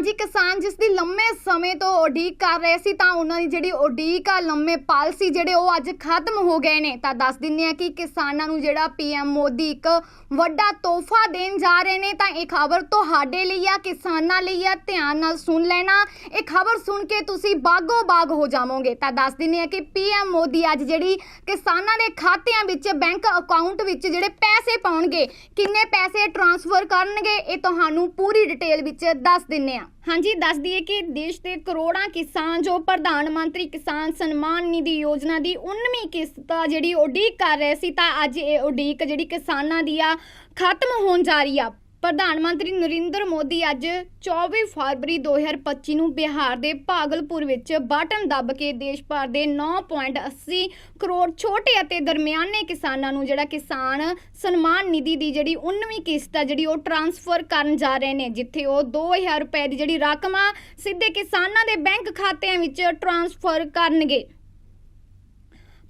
ਹਾਂਜੀ, ਕਿਸਾਨ ਜਿਸ ਦੀ ਲੰਮੇ ਸਮੇਂ ਤੋਂ ਉਡੀਕ ਕਰ ਰਹੇ ਸੀ, ਤਾਂ ਉਹਨਾਂ ਦੀ ਜਿਹੜੀ ਉਡੀਕ ਆ, ਲੰਮੇ ਪਾਲਸੀ ਜਿਹੜੇ ਉਹ ਅੱਜ ਖਤਮ ਹੋ ਗਏ ਨੇ। ਤਾਂ ਦੱਸ ਦਿੰਨੇ ਆ ਕਿ ਕਿਸਾਨਾਂ ਨੂੰ ਜਿਹੜਾ ਪੀਐਮ ਮੋਦੀ ਇੱਕ ਵੱਡਾ ਤੋਹਫਾ ਦੇਣ ਜਾ ਰਹੇ ਨੇ। ਤਾਂ ਇਹ ਖਬਰ ਤੁਹਾਡੇ ਲਈ ਆ, ਕਿਸਾਨਾਂ ਲਈ ਆ, ਧਿਆਨ ਨਾਲ ਸੁਣ ਲੈਣਾ। ਇਹ ਖਬਰ ਸੁਣ ਕੇ ਤੁਸੀਂ ਬਾਗੋ ਬਾਗ ਹੋ ਜਾਵੋਗੇ। ਤਾਂ ਦੱਸ ਦਿੰਨੇ ਆ ਕਿ ਪੀਐਮ ਮੋਦੀ ਅੱਜ ਜਿਹੜੀ ਕਿਸਾਨਾਂ ਦੇ ਖਾਤਿਆਂ ਵਿੱਚ, ਬੈਂਕ ਅਕਾਊਂਟ ਵਿੱਚ ਜਿਹੜੇ ਪੈਸੇ ਪਾਉਣਗੇ, ਕਿੰਨੇ ਪੈਸੇ ਟ੍ਰਾਂਸਫਰ ਕਰਨਗੇ, ਇਹ ਤੁਹਾਨੂੰ ਪੂਰੀ ਡਿਟੇਲ ਵਿੱਚ ਦੱਸ ਦਿੰਨੇ ਆ ਹਾਂਜੀ, ਦੱਸ ਦਈਏ ਕਿ ਦੇਸ਼ ਦੇ ਕਰੋੜਾਂ ਕਿਸਾਨ ਜੋ ਪ੍ਰਧਾਨ ਮੰਤਰੀ ਕਿਸਾਨ ਸਨਮਾਨ ਨਿਧੀ ਯੋਜਨਾ ਦੀ 19ਵੀਂ ਕਿਸ਼ਤ ਜਿਹੜੀ ਉਡੀਕ ਕਰ ਰਹੇ ਸੀ, ਤਾਂ ਅੱਜ ਇਹ ਉਡੀਕ ਜਿਹੜੀ ਕਿਸਾਨਾਂ ਦੀ ਆ, ਖਤਮ ਹੋਣ ਜਾ ਰਹੀ ਆ। ਪ੍ਰਧਾਨ ਮੰਤਰੀ ਨਰਿੰਦਰ ਮੋਦੀ ਅੱਜ 24 ਫਰਵਰੀ 2025 ਨੂੰ ਬਿਹਾਰ ਦੇ ਭਾਗਲਪੁਰ ਵਿੱਚ ਬਟਨ ਦੱਬ ਕੇ ਦੇਸ਼ ਭਰ ਦੇ 9.80 ਕਰੋੜ ਛੋਟੇ ਅਤੇ ਦਰਮਿਆਨੇ ਕਿਸਾਨਾਂ ਨੂੰ ਜਿਹੜਾ ਕਿਸਾਨ ਸਨਮਾਨ ਨਿਧੀ ਦੀ ਜਿਹੜੀ 19ਵੀਂ ਕਿਸ਼ਤ ਆ, ਜਿਹੜੀ ਉਹ ਟ੍ਰਾਂਸਫਰ ਕਰਨ ਜਾ ਰਹੇ ਨੇ, ਜਿੱਥੇ ਉਹ 2000 ਰੁਪਏ ਦੀ ਜਿਹੜੀ ਰਕਮ ਆ ਸਿੱਧੇ ਕਿਸਾਨਾਂ ਦੇ ਬੈਂਕ ਖਾਤਿਆਂ ਵਿੱਚ ਟ੍ਰਾਂਸਫਰ ਕਰਨਗੇ।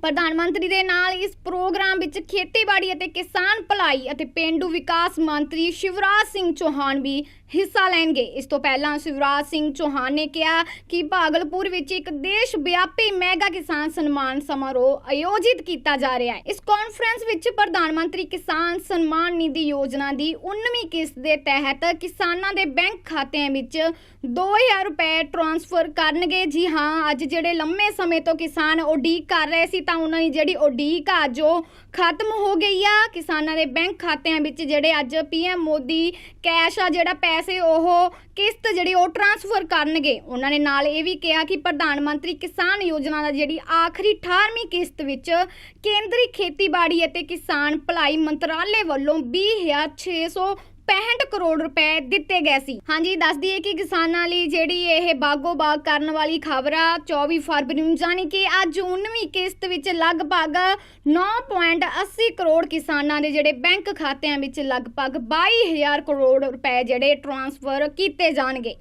ਪ੍ਰਧਾਨ ਮੰਤਰੀ ਦੇ ਨਾਲ ਇਸ ਪ੍ਰੋਗਰਾਮ ਵਿੱਚ ਖੇਤੀਬਾੜੀ ਅਤੇ ਕਿਸਾਨ ਭਲਾਈ ਅਤੇ ਪਿੰਡੂ ਵਿਕਾਸ ਮੰਤਰੀ ਸ਼ਿਵਰਾਜ ਸਿੰਘ ਚੌਹਾਨ ਵੀ ਹਿੱਸਾ ਲੈਣਗੇ। ਇਸ ਤੋਂ ਪਹਿਲਾਂ ਸ਼ਿਵਰਾਜ ਸਿੰਘ ਚੌਹਾਨ ਨੇ ਕਿਹਾ ਕਿ ਭਾਗਲਪੁਰ ਵਿੱਚ ਇੱਕ ਦੇਸ਼ ਵਿਆਪੀ ਮੈਗਾ ਕਿਸਾਨ ਸਨਮਾਨ ਸਮਾਰੋਹ ਆਯੋਜਿਤ ਕੀਤਾ ਜਾ ਰਿਹਾ ਹੈ। ਇਸ ਕਾਨਫਰੰਸ ਵਿੱਚ ਪ੍ਰਧਾਨ ਮੰਤਰੀ ਕਿਸਾਨ ਸਨਮਾਨ ਨਿਧੀ ਯੋਜਨਾ ਦੀ 19ਵੀਂ ਕਿਸ਼ਤ ਦੇ ਤਹਿਤ ਕਿਸਾਨਾਂ ਦੇ ਬੈਂਕ ਖਾਤਿਆਂ ਵਿੱਚ 2000 ਰੁਪਏ ਟ੍ਰਾਂਸਫਰ ਕਰਨਗੇ। ਜੀ ਹਾਂ, ਅੱਜ ਜਿਹੜੇ ਲੰਮੇ ਸਮੇਂ ਤੋਂ ਕਿਸਾਨ ਉਡੀਕ ਕਰ ਰਹੇ ਸੀ, ਤਾਂ ਉਹਨਾਂ ਦੀ ਜਿਹੜੀ ਉਡੀਕ ਆ ਜੋ ਖਤਮ ਹੋ ਗਈ ਆ। ਕਿਸਾਨਾਂ ਦੇ ਬੈਂਕ ਖਾਤਿਆਂ ਵਿੱਚ ਜਿਹੜੇ ਅੱਜ ਪੀਐਮ ਮੋਦੀ ਕੈਸ਼ ਆ, ਜਿਹੜਾ ਪੈਸੇ ਉਹ ਕਿਸ਼ਤ ਜਿਹੜੀ ਉਹ ਟ੍ਰਾਂਸਫਰ ਕਰਨਗੇ। ਉਹਨਾਂ ਨੇ ਨਾਲ ਇਹ ਵੀ ਕਿਹਾ ਕਿ ਪ੍ਰਧਾਨ ਮੰਤਰੀ ਕਿਸਾਨ ਯੋਜਨਾ ਦਾ ਜਿਹੜੀ ਆਖਰੀ 18ਵੀਂ ਕਿਸ਼ਤ ਵਿੱਚ ਕੇਂਦਰੀ ਖੇਤੀਬਾੜੀ ਅਤੇ ਕਿਸਾਨ ਭਲਾਈ ਮੰਤਰਾਲੇ ਵੱਲੋਂ 20600 65 ਕਰੋੜ ਰੁਪਏ ਦਿੱਤੇ ਗਏ ਸੀ। ਹਾਂਜੀ, ਦੱਸ ਦਈਏ ਕਿ ਕਿਸਾਨਾਂ ਲਈ ਜਿਹੜੀ ਇਹ ਬਾਗੋ ਬਾਗ ਕਰਨ ਵਾਲੀ ਖਬਰ ਆ 24 ਫਰਵਰੀ ਨੂੰ, ਜਾਣੀ ਕਿ ਅੱਜ 19ਵੀਂ ਕਿਸ਼ਤ ਵਿੱਚ ਲਗਭਗ 9.80 ਕਰੋੜ ਕਿਸਾਨਾਂ ਦੇ ਜਿਹੜੇ ਬੈਂਕ ਖਾਤਿਆਂ ਵਿੱਚ ਲਗਭਗ 22000 ਕਰੋੜ ਰੁਪਏ ਜਿਹੜੇ ਟ੍ਰਾਂਸਫਰ ਕੀਤੇ ਜਾਣਗੇ।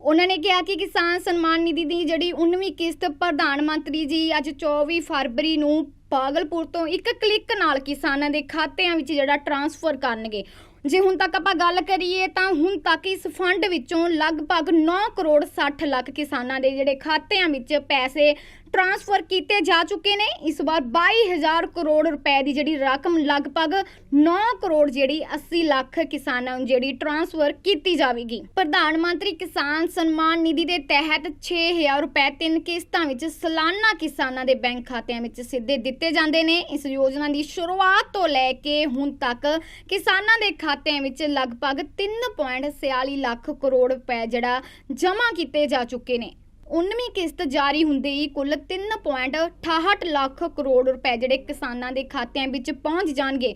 ਉਹਨਾਂ ਨੇ ਕਿਹਾ ਕਿ ਕਿਸਾਨ ਸਨਮਾਨ ਨਿਧੀ ਦੀ ਜਿਹੜੀ 19ਵੀਂ ਕਿਸ਼ਤ, ਪ੍ਰਧਾਨ ਮੰਤਰੀ ਜੀ ਅੱਜ 24 ਫਰਵਰੀ ਨੂੰ ਪਾਗਲਪੁਰ ਤੋਂ ਇੱਕ ਕਲਿੱਕ ਨਾਲ ਕਿਸਾਨਾਂ ਦੇ ਖਾਤਿਆਂ ਵਿੱਚ ਜਿਹੜਾ ਟ੍ਰਾਂਸਫਰ ਕਰਨਗੇ। ਜੇ ਹੁਣ ਤੱਕ ਆਪਾਂ ਗੱਲ ਕਰੀਏ ਤਾਂ ਹੁਣ ਤੱਕ ਇਸ ਫੰਡ ਵਿੱਚੋਂ ਲਗਭਗ 9 ਕਰੋੜ 60 ਲੱਖ ਕਿਸਾਨਾਂ ਦੇ ਜਿਹੜੇ ਖਾਤਿਆਂ ਵਿੱਚ ਪੈਸੇ ਟ੍ਰਾਂਸਫਰ ਕੀਤੇ ਜਾ ਚੁੱਕੇ ਨੇ। ਇਸ ਵਾਰ 22000 ਕਰੋੜ ਰੁਪਏ ਦੀ ਜਿਹੜੀ ਰਕਮ, ਲਗਭਗ 9 ਕਰੋੜ ਜਿਹੜੀ 80 ਲੱਖ ਕਿਸਾਨਾਂ ਨੂੰ ਜਿਹੜੀ ਟ੍ਰਾਂਸਫਰ ਕੀਤੀ ਜਾਵੇਗੀ। ਪ੍ਰਧਾਨ ਮੰਤਰੀ ਕਿਸਾਨ ਸਨਮਾਨ ਨਿਧੀ ਦੇ ਤਹਿਤ 6000 ਰੁਪਏ ਤਿੰਨ ਕਿਸ਼ਤਾਂ ਵਿੱਚ ਸਾਲਾਨਾ ਕਿਸਾਨਾਂ ਦੇ ਬੈਂਕ ਖਾਤਿਆਂ ਵਿੱਚ ਸਿੱਧੇ ਦਿੱਤੇ ਜਾਂਦੇ ਨੇ। ਇਸ ਯੋਜਨਾ ਦੀ ਸ਼ੁਰੂਆਤ ਤੋਂ ਲੈ ਕੇ ਹੁਣ ਤੱਕ ਕਿਸਾਨਾਂ ਦੇ ਖਾਤਿਆਂ ਵਿੱਚ ਲਗਭਗ 3.46 ਲੱਖ ਕਰੋੜ ਰੁਪਏ ਜਿਹੜਾ ਜਮ੍ਹਾਂ ਕੀਤੇ ਜਾ ਚੁੱਕੇ ਨੇ। 19ਵੀਂ ਕਿਸ਼ਤ ਜਾਰੀ ਹੁੰਦੇ ਹੀ ਕੁੱਲ 3.68 ਲੱਖ ਕਰੋੜ ਰੁਪਏ ਜਿਹੜੇ ਕਿਸਾਨਾਂ ਦੇ ਖਾਤਿਆਂ ਵਿੱਚ ਪਹੁੰਚ ਜਾਣਗੇ।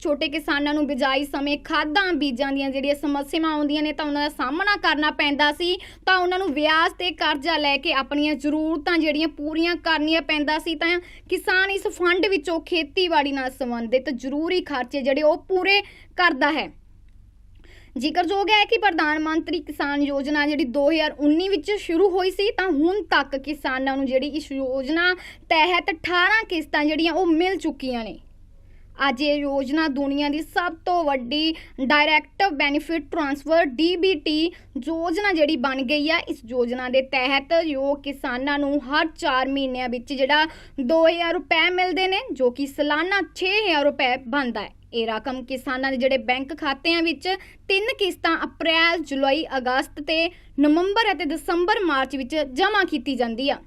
ਛੋਟੇ ਕਿਸਾਨਾਂ ਨੂੰ ਬਿਜਾਈ ਸਮੇਂ ਖਾਦਾਂ ਬੀਜਾਂ ਦੀਆਂ ਜਿਹੜੀਆਂ ਸਮੱਸਿਆਵਾਂ ਆਉਂਦੀਆਂ ਨੇ ਤਾਂ ਉਹਨਾਂ ਦਾ ਸਾਹਮਣਾ ਕਰਨਾ ਪੈਂਦਾ ਸੀ। ਤਾਂ ਉਹਨਾਂ ਨੂੰ ਵਿਆਜ ਤੇ ਕਰਜ਼ਾ ਲੈ ਕੇ ਆਪਣੀਆਂ ਜ਼ਰੂਰਤਾਂ ਜਿਹੜੀਆਂ ਪੂਰੀਆਂ ਕਰਨੀਆਂ ਪੈਂਦਾ ਸੀ ਤਾਂ ਕਿਸਾਨ ਇਸ ਫੰਡ ਵਿੱਚੋਂ ਖੇਤੀਬਾੜੀ ਨਾਲ ਸੰਬੰਧਿਤ ਜ਼ਰੂਰੀ ਖਰਚੇ ਜਿਹੜੇ ਉਹ ਪੂਰੇ ਕਰਦਾ ਹੈ। ਜ਼ਿਕਰਯੋਗ ਹੈ ਕਿ ਪ੍ਰਧਾਨ ਮੰਤਰੀ ਕਿਸਾਨ ਯੋਜਨਾ ਜਿਹੜੀ 2019 ਵਿੱਚ ਸ਼ੁਰੂ ਹੋਈ ਸੀ, ਤਾਂ ਹੁਣ ਤੱਕ ਕਿਸਾਨਾਂ ਨੂੰ ਜਿਹੜੀ ਇਸ ਯੋਜਨਾ ਤਹਿਤ 18 ਕਿਸ਼ਤਾਂ ਜਿਹੜੀਆਂ ਉਹ ਮਿਲ ਚੁੱਕੀਆਂ ਨੇ। ਅੱਜ ਇਹ ਯੋਜਨਾ ਦੁਨੀਆ ਦੀ ਸਭ ਤੋਂ ਵੱਡੀ ਡਾਇਰੈਕਟ ਬੈਨੀਫਿਟ ਟ੍ਰਾਂਸਫਰ DBT ਯੋਜਨਾ ਜਿਹੜੀ ਬਣ ਗਈ ਆ, ਇਸ ਯੋਜਨਾ ਦੇ ਤਹਿਤ ਜੋ ਕਿਸਾਨਾਂ ਨੂੰ ਹਰ 4 ਮਹੀਨਿਆਂ ਵਿੱਚ ਜਿਹੜਾ 2000 ਰੁਪਏ ਮਿਲਦੇ ਨੇ, ਜੋ ਕਿ ਸਾਲਾਨਾ 6000 ਰੁਪਏ ਬਣਦਾ ਹੈ। ਇਹ ਰਕਮ ਕਿਸਾਨਾਂ ਦੇ ਜਿਹੜੇ ਬੈਂਕ ਖਾਤਿਆਂ ਵਿੱਚ ਤਿੰਨ ਕਿਸ਼ਤਾਂ ਅਪ੍ਰੈਲ, ਜੁਲਾਈ, ਅਗਸਤ ਤੇ ਨਵੰਬਰ ਅਤੇ ਦਸੰਬਰ, ਮਾਰਚ ਵਿੱਚ ਜਮ੍ਹਾਂ ਕੀਤੀ ਜਾਂਦੀ ਆ।